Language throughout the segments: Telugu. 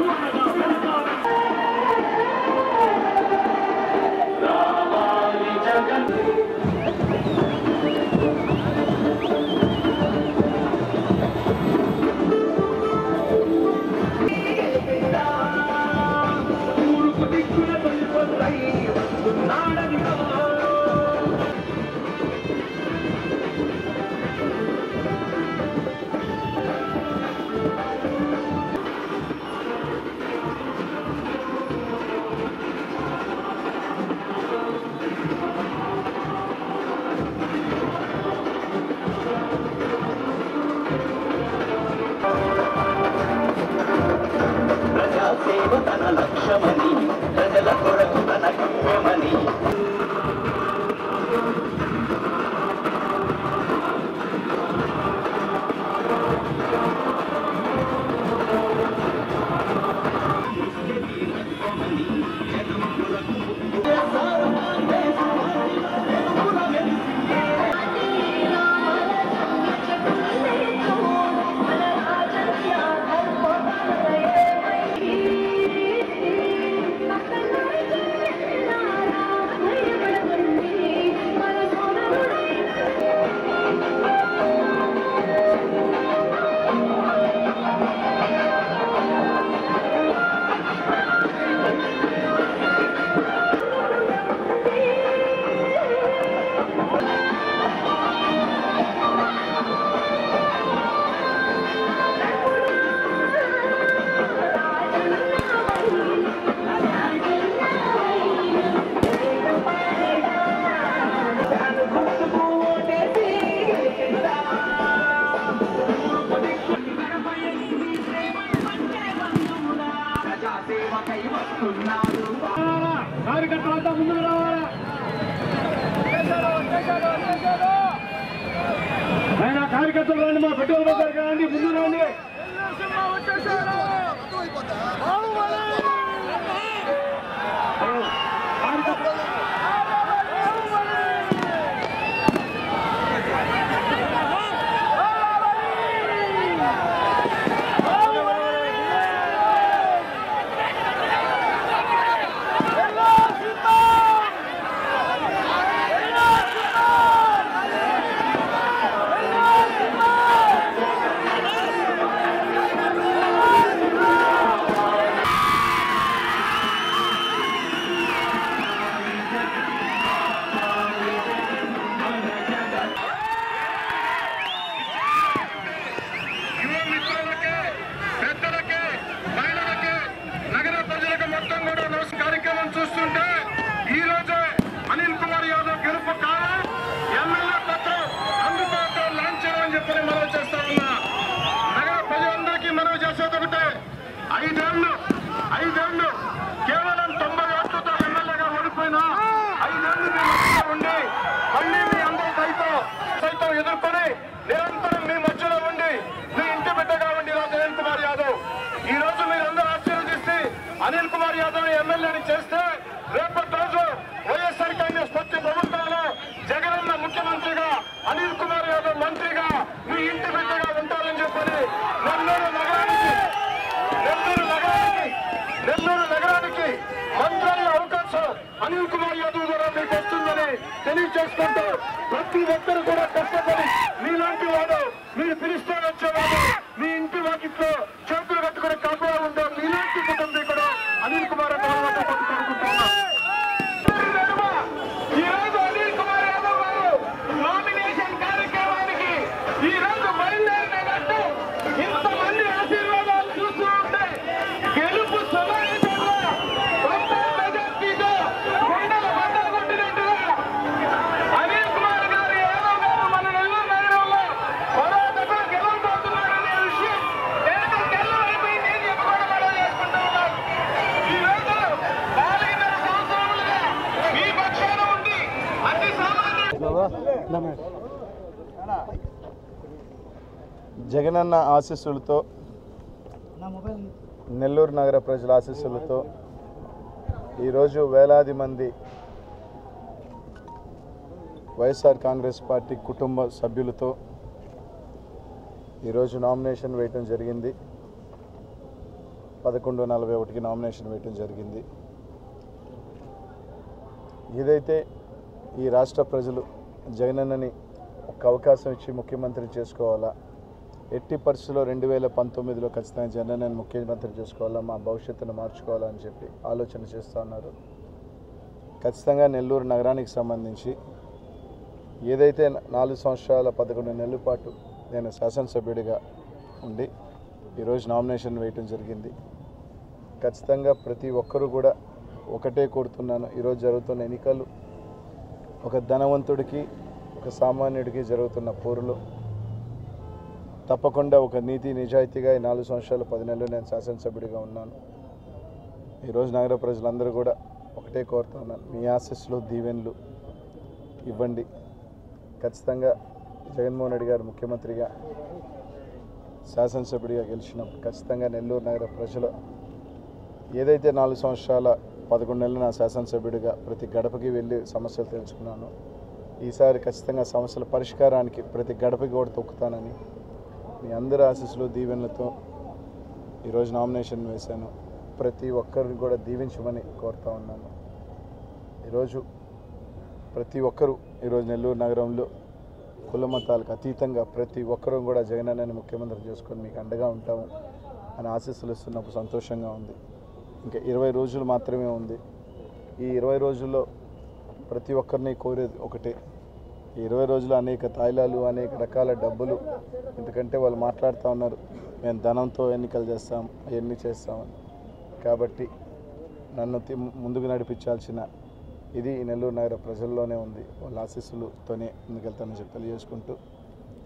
Run! కార్యకర్తలు రండి మా బజార్ రండి ముందు రండి. ఐదేళ్ళు కేవలం తొంభై ఓట్లతో ఎమ్మెల్యేగా ఓడిపోయినా ఐదేళ్ళు మీ ఉండి మళ్ళీ మీ అందరి సైతం సైతం ఎదుర్కొని నిరంతరం మీ మధ్యలో ఉండి మీ ఇంటి బిడ్డగా ఉండి ఈరోజు అనిల్ కుమార్ యాదవ్. ఈ రోజు మీరందరూ ఆశీర్వదిస్తే అనిల్ కుమార్ యాదవ్ ఎమ్మెల్యేని చేస్తే రేపటి రోజు వైఎస్ఆర్ కాంగ్రెస్ పార్టీ ప్రభుత్వంలో జగనన్న ముఖ్యమంత్రిగా అనిల్ కుమార్ యాదవ్ మంత్రిగా మీ ఇంటి బిడ్డ ఉంటారని చెప్పని నెల్లూరు నగరానికి నెల్లూరు నగరానికి నెల్లూరు నగరానికి మంత్రాల అవకాశం అనిల్ కుమార్ యాదవ్ ద్వారా మీకు వస్తుందని తెలియజేసుకుంటూ ప్రతి ఒక్కరు కూడా కష్టపడి మీలాంటి వాడు మీరు పిలిస్తే వచ్చేవాడు మీ ఇంటి వాకిట్లో చేతులు కట్టుకుని కాపుగా ఉంటాం మీలాంటి కుటుంబీ కూడా అనిల్ కుమార్ యాదవ్ కోరుకుంటున్నాం ఈ రోజు అనిల్ కుమార్ యాదవ్ గారు నామినేషన్ కార్యక్రమానికి ఈ రోజు మరిన్ని జగనన్న ఆశీస్సులతో నెల్లూరు నగర ప్రజల ఆశీస్సులతో ఈరోజు వేలాది మంది వైఎస్ఆర్ కాంగ్రెస్ పార్టీ కుటుంబ సభ్యులతో ఈరోజు నామినేషన్ వేయటం జరిగింది. పదకొండు నలభై ఒకటికి నామినేషన్ వేయటం జరిగింది. ఏదైతే ఈ రాష్ట్ర ప్రజలు జగనన్నని ఒక అవకాశం ఇచ్చి ముఖ్యమంత్రి చేసుకోవాలా? ఎట్టి పరిస్థితుల్లో రెండు వేల పంతొమ్మిదిలో ఖచ్చితంగా జగనన్నని ముఖ్యమంత్రి చేసుకోవాలా మా భవిష్యత్తును మార్చుకోవాలా అని చెప్పి ఆలోచన చేస్తూ ఉన్నారు. ఖచ్చితంగా నెల్లూరు నగరానికి సంబంధించి ఏదైతే నాలుగు సంవత్సరాల పదకొండు నెలల పాటు నేను శాసనసభ్యుడిగా ఉండి ఈరోజు నామినేషన్ వేయటం జరిగింది. ఖచ్చితంగా ప్రతి ఒక్కరూ కూడా ఒకటే కోరుతున్నాను. ఈరోజు జరుగుతున్న ఎన్నికలు ఒక ధనవంతుడికి ఒక సామాన్యుడికి జరుగుతున్న పోరులో తప్పకుండా ఒక నీతి నిజాయితీగా ఈ నాలుగు సంవత్సరాలు పది నెలలు నేను శాసనసభ్యుడిగా ఉన్నాను. ఈరోజు నగర ప్రజలందరూ కూడా ఒకటే కోరుతున్నాను మీ ఆశస్సులు దీవెన్లు ఇవ్వండి. ఖచ్చితంగా జగన్మోహన్ రెడ్డి గారు ముఖ్యమంత్రిగా శాసనసభ్యుడిగా గెలిచినప్పుడు ఖచ్చితంగా నెల్లూరు నగర ప్రజలు ఏదైతే నాలుగు సంవత్సరాల పదకొండు నెలలు నా శాసనసభ్యుడిగా ప్రతి గడపకి వెళ్ళి సమస్యలు తెలుసుకున్నాను ఈసారి ఖచ్చితంగా సమస్యల పరిష్కారానికి ప్రతి గడపకి కూడా తొక్కుతానని మీ అందరి ఆశీస్సులు దీవెనలతో ఈరోజు నామినేషన్ వేశాను. ప్రతి ఒక్కరిని కూడా దీవించమని కోరుతా ఉన్నాను. ఈరోజు ప్రతి ఒక్కరూ ఈరోజు నెల్లూరు నగరంలో కుల మతాలకు అతీతంగా ప్రతి ఒక్కరూ కూడా జగనన్నని ముఖ్యమంత్రి చేసుకొని మీకు అండగా ఉంటాము అని ఆశీస్సులు ఇస్తున్నప్పుడు సంతోషంగా ఉంది. ఇంకా ఇరవై రోజులు మాత్రమే ఉంది. ఈ ఇరవై రోజుల్లో ప్రతి ఒక్కరిని కోరేది ఒకటే. ఈ ఇరవై రోజులు అనేక తాయిలాలు అనేక రకాల డబ్బులు ఎందుకంటే వాళ్ళు మాట్లాడుతూ ఉన్నారు. మేము ధనంతో ఎన్నికలు చేస్తాం అవన్నీ చేస్తామని కాబట్టి నన్ను తి- ముందుకు నడిపించాల్సిన ఇది ఈ నెల్లూరు నగర ప్రజల్లోనే ఉంది. వాళ్ళ ఆశీస్సులతోనే ముందుకెళ్తానని చెప్పి తెలియజేసుకుంటూ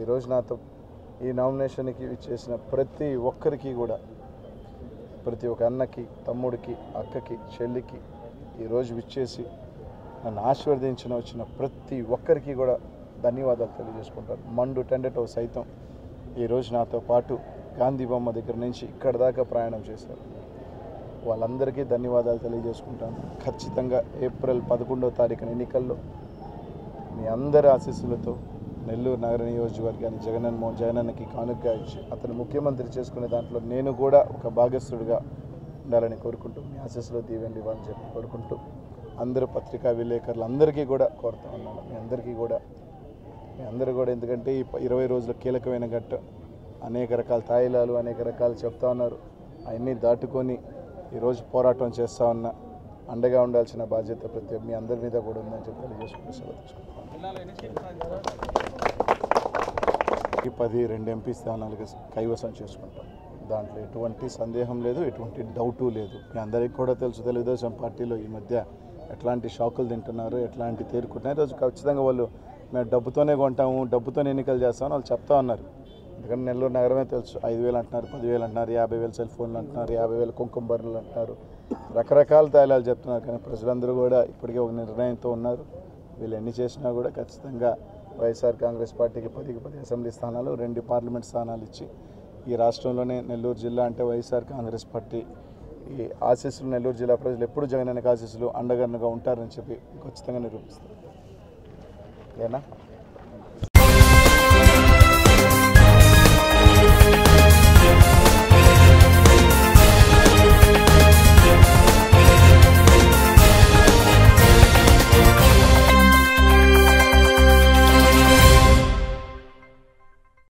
ఈరోజు నాతో ఈ నామినేషన్కి చేసిన ప్రతి ఒక్కరికి కూడా ప్రతి ఒక్క అన్నకి తమ్ముడికి అక్కకి చెల్లికి ఈరోజు విచ్చేసి నన్ను ఆశీర్వదించిన వచ్చిన ప్రతి ఒక్కరికి కూడా ధన్యవాదాలు తెలియజేసుకుంటారు మండు టెండటో సైతం ఈరోజు నాతో పాటు గాంధీ బొమ్మ దగ్గర నుంచి ఇక్కడ దాకా ప్రయాణం చేశారు. వాళ్ళందరికీ ధన్యవాదాలు తెలియజేసుకుంటాను. ఖచ్చితంగా ఏప్రిల్ పదకొండవ తారీఖున ఎన్నికల్లో మీ అందరి ఆశీస్సులతో నెల్లూరు నగర నియోజకవర్గాన్ని జగనన్న మోహన్ జగనన్నకి కానుకగా ఇచ్చి అతను ముఖ్యమంత్రి చేసుకునే దాంట్లో నేను కూడా ఒక భాగస్థుడిగా ఉండాలని కోరుకుంటూ మీ ఆశీస్సులో దీవెండి ఇవ్వాలని చెప్పి కోరుకుంటూ అందరు పత్రికా విలేకరులు అందరికీ కూడా కోరుతా ఉన్నాను. మీ అందరికీ కూడా. మీ అందరూ కూడా ఎందుకంటే ఈ ఇరవై రోజుల కీలకమైన ఘట్టం. అనేక రకాల తాయిలాలు అనేక రకాలు చెప్తా ఉన్నారు. అవన్నీ దాటుకొని ఈరోజు పోరాటం చేస్తూ ఉన్నా. అండగా ఉండాల్సిన బాధ్యత ప్రతి మీ అందరి మీద కూడా ఉందని చెప్పి తెలియజేసుకుంటూ సెలవు ఈ పది రెండు ఎంపీ స్థానాలుగా కైవసం చేసుకుంటాం. దాంట్లో ఎటువంటి సందేహం లేదు ఎటువంటి డౌటు లేదు. మీ అందరికీ కూడా తెలుసు తెలుగుదేశం పార్టీలో ఈ మధ్య ఎట్లాంటి షాకులు తింటున్నారు ఎట్లాంటి తేరుకుంటున్నారు. ఈరోజు ఖచ్చితంగా వాళ్ళు మేము డబ్బుతోనే కొంటాము డబ్బుతోనే ఎన్నికలు చేస్తామని వాళ్ళు చెప్తా ఉన్నారు. ఎందుకంటే నెల్లూరు నగరమే తెలుసు ఐదు వేలు అంటున్నారు పదివేలు అంటున్నారు యాభై వేలు సెల్ ఫోన్లు అంటున్నారు యాభై వేలు కుంకుమ బర్రెలు అంటున్నారు. రకరకాల తైలాలు చెప్తున్నారు. కానీ ప్రజలందరూ కూడా ఇప్పటికే ఒక నిర్ణయంతో ఉన్నారు. వీళ్ళు ఎన్ని చేసినా కూడా ఖచ్చితంగా వైఎస్ఆర్ కాంగ్రెస్ పార్టీకి పదికి పది అసెంబ్లీ స్థానాలు రెండు పార్లమెంట్ స్థానాలు ఇచ్చి ఈ రాష్ట్రంలోనే నెల్లూరు జిల్లా అంటే వైఎస్ఆర్ కాంగ్రెస్ పార్టీ ఈ ఆశీస్సులు నెల్లూరు జిల్లా ప్రజలు ఎప్పుడు జగన్ అనేక ఆశీస్సులు అండగండగా ఉంటారని చెప్పి ఖచ్చితంగా నిరూపిస్తారు. ఏనా?